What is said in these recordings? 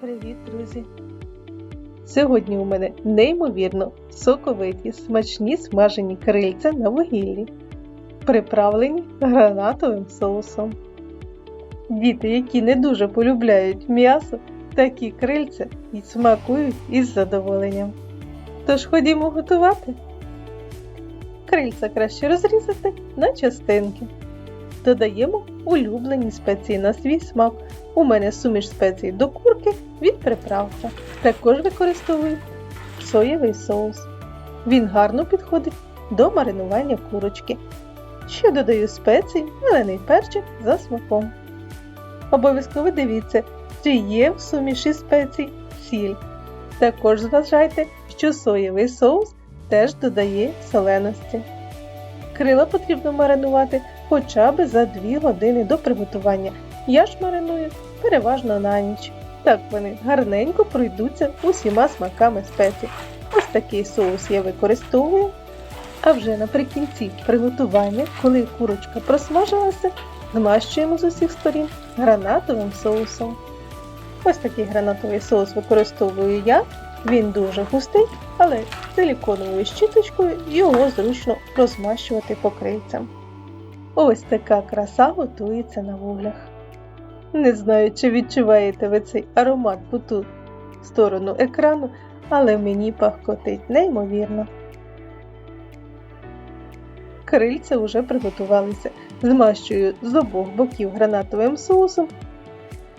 Привіт, друзі! Сьогодні у мене неймовірно соковиті смачні смажені крильця на вугіллі, приправлені гранатовим соусом. Діти, які не дуже полюбляють м'ясо, такі крильця і смакують із задоволенням. Тож ходімо готувати. Крильця краще розрізати на частинки. Додаємо улюблені спеції на свій смак. У мене суміш спецій до курки від приправки. Також використовую соєвий соус. Він гарно підходить до маринування курочки. Ще додаю спеції, зелений перчик за смаком. Обов'язково дивіться, чи є в суміші спецій сіль. Також зважайте, що соєвий соус теж додає соленості. Крила потрібно маринувати хоча б за 2 години до приготування. Я ж мариную переважно на ніч. Так вони гарненько пройдуться усіма смаками спецій. Ось такий соус я використовую. А вже наприкінці приготування, коли курочка просмажилася, змащуємо з усіх сторін гранатовим соусом. Ось такий гранатовий соус використовую я. Він дуже густий, але силіконовою щіточкою його зручно розмащувати по крильцям. Ось така краса готується на вуглях. Не знаю, чи відчуваєте ви цей аромат по ту сторону екрану, але мені пахкотить неймовірно. Крильця вже приготувалися. Змащую з обох боків гранатовим соусом.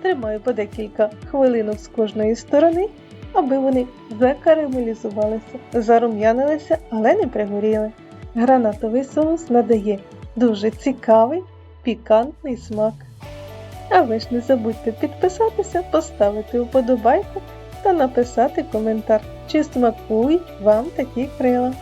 Тримаю по декілька хвилинок з кожної сторони, аби вони закарамелізувалися, зарум'янилися, але не пригоріли. Гранатовий соус надає дуже цікавий, пікантний смак. А ви ж не забудьте підписатися, поставити вподобайку та написати коментар, чи смакують вам такі крила.